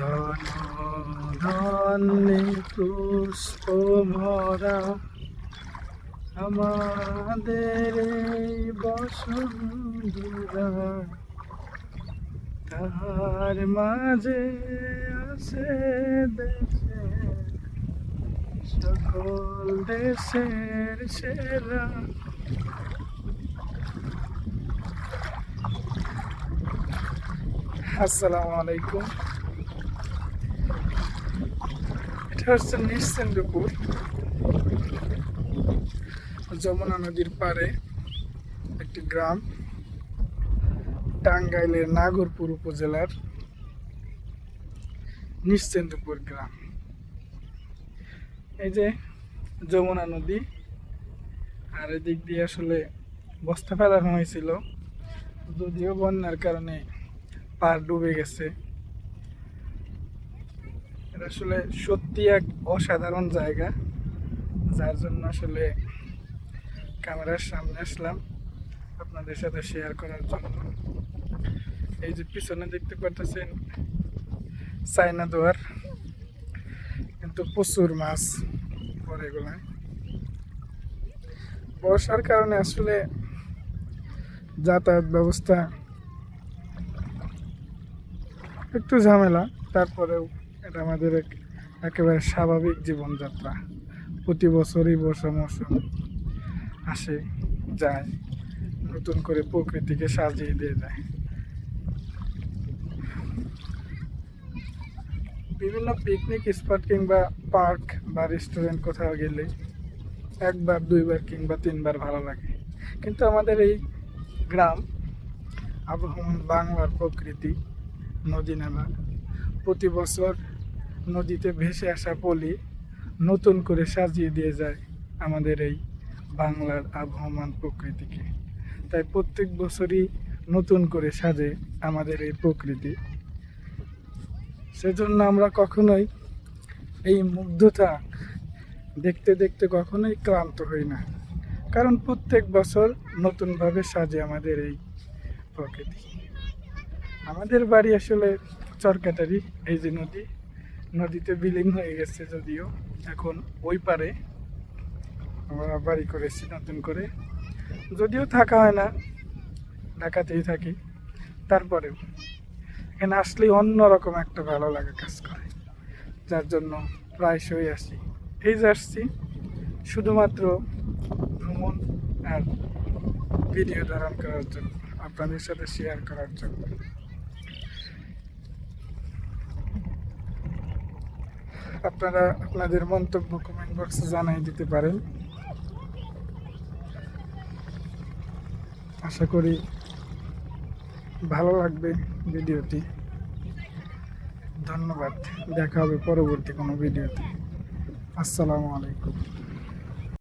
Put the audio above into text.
ধন ধনে পুষ্প ভরা আমাদের বসুন্ধরা তাহার মাঝে আছে দেশে সকল দেশের সেরা। আসসালামু আলাইকুম। হচ্ছে নিশ্চিন্দপুর, যমুনা নদীর পাড়ে একটি গ্রাম, টাঙ্গাইলের নাগরপুর উপজেলার নিশ্চিন্দপুর গ্রাম। এই যে যমুনা নদী, আর এদিক দিয়ে আসলে বস্তা ফেলানো হয়েছিল, যদিও বন্যার কারণে পার ডুবে গেছে। এটা আসলে সত্যি এক অসাধারণ জায়গা, যার জন্য আসলে ক্যামেরার সামনে আসলাম আপনাদের সাথে শেয়ার করার জন্য। এই যে পিছনে দেখতে পারতেছেন চাইনা দোয়ার, কিন্তু প্রচুর মাছ পরে এগুলায়। বর্ষার কারণে আসলে যাতায়াত ব্যবস্থা একটু ঝামেলা, তারপরেও এটা আমাদের এক- একেবারে স্বাভাবিক জীবনযাত্রা। প্রতি বছরই বর্ষা মৌসুম আসে, যায়, নতুন করে প্রকৃতিকে সাজিয়ে দিয়ে যায়। বিভিন্ন পিকনিক স্পট কিংবা পার্ক বা রেস্টুরেন্ট কোথাও গেলে একবার, দুইবার কিংবা তিনবার ভালো লাগে। কিন্তু আমাদের এই গ্রাম, আবহমান বাংলার প্রকৃতি নদী নালা প্রতি বছর নদীতে ভেসে আসা পলি নতুন করে সাজিয়ে দিয়ে যায় আমাদের এই বাংলার আবহমান প্রকৃতিকে। তাই প্রত্যেক বছরই নতুন করে সাজে আমাদের এই প্রকৃতি। সেজন্য আমরা কখনোই এই মুগ্ধতা দেখতে দেখতে কখনোই ক্লান্ত হই না। কারণ প্রত্যেক বছর নতুনভাবে সাজে আমাদের এই প্রকৃতি। আমাদের বাড়ি আসলে চরকাটারি এই যে নদী। নদীতে বিলীন হয়ে গেছে যদিও। এখন ওই পারে আমরা বাড়ি করেছি নতুন করে। যদিও থাকা হয় না, ঢাকাতেই থাকি। তারপরেও এখানে আসলে অন্যরকম একটা ভালো লাগা কাজ করে। যার জন্য প্রায়শই আসি। এই যে আসছি, শুধুমাত্র ভ্রমণ আর ভিডিও ধারণ করার জন্য, আপনাদের সাথে শেয়ার করার জন্য। আপনারা আপনাদের মন্তব্য কমেন্ট বক্সে জানাই দিতে পারেন। আশা করি ভালো লাগবে ভিডিওটি। ধন্যবাদ। দেখা হবে পরবর্তী কোনো ভিডিওতে। আসসালামু আলাইকুম।